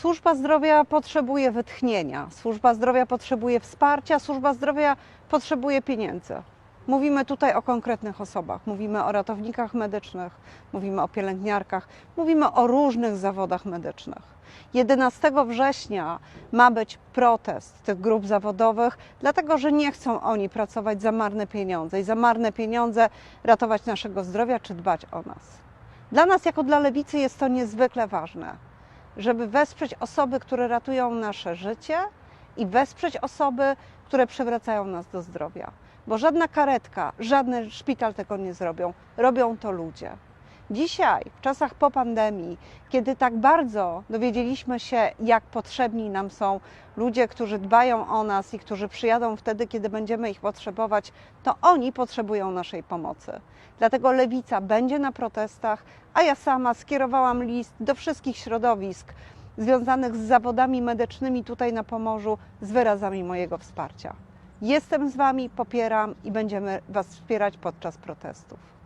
Służba zdrowia potrzebuje wytchnienia, służba zdrowia potrzebuje wsparcia, służba zdrowia potrzebuje pieniędzy. Mówimy tutaj o konkretnych osobach, mówimy o ratownikach medycznych, mówimy o pielęgniarkach, mówimy o różnych zawodach medycznych. 11 września ma być protest tych grup zawodowych, dlatego że nie chcą oni pracować za marne pieniądze i za marne pieniądze ratować naszego zdrowia czy dbać o nas. Dla nas, jako dla lewicy, jest to niezwykle ważne, żeby wesprzeć osoby, które ratują nasze życie i wesprzeć osoby, które przywracają nas do zdrowia. Bo żadna karetka, żaden szpital tego nie zrobią. Robią to ludzie. Dzisiaj, w czasach po pandemii, kiedy tak bardzo dowiedzieliśmy się, jak potrzebni nam są ludzie, którzy dbają o nas i którzy przyjadą wtedy, kiedy będziemy ich potrzebować, to oni potrzebują naszej pomocy. Dlatego lewica będzie na protestach, a ja sama skierowałam list do wszystkich środowisk związanych z zawodami medycznymi tutaj na Pomorzu z wyrazami mojego wsparcia. Jestem z Wami, popieram i będziemy Was wspierać podczas protestów.